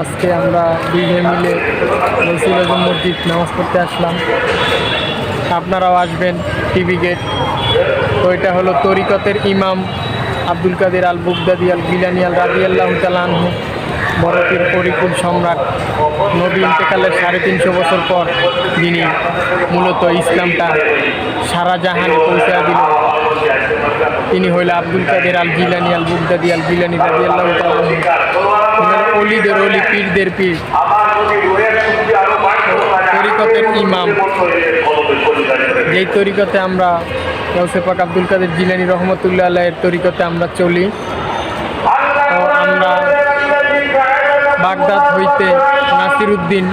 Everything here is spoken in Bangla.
আজকে আমরা দুই ভাই মিলে মসজিদ নামাজ পড়তে আসলাম আপনারাও আসবেন টিভি গেট তো এটা হলো তরিকতের ইমাম আব্দুল কাদের আল বুগদাদি আল গিলানি আল রাজি আল্লাহ তালানহু ভারতের পরিপূর্ণ সম্রাট নবী ইন্তেকালের সাড়ে তিনশো বছর পর যিনি মূলত ইসলামটা সারা জাহানে পৌঁছে দিল, তিনি হইল আব্দুল কাদের আল জিলানি আল বুগদাদি আল জিলানি রাজি আল্লাহ অলিদের অলি, পীরদের পীর। তরিকতের ইমাম। যেই তরিকতে আমরা গৌসেপাক আব্দুল কাদের জিলানি রহমতুল্লাহ আল্লাহের তরিকতে আমরা চলি আমরা হইতে নাসির উদ্দিন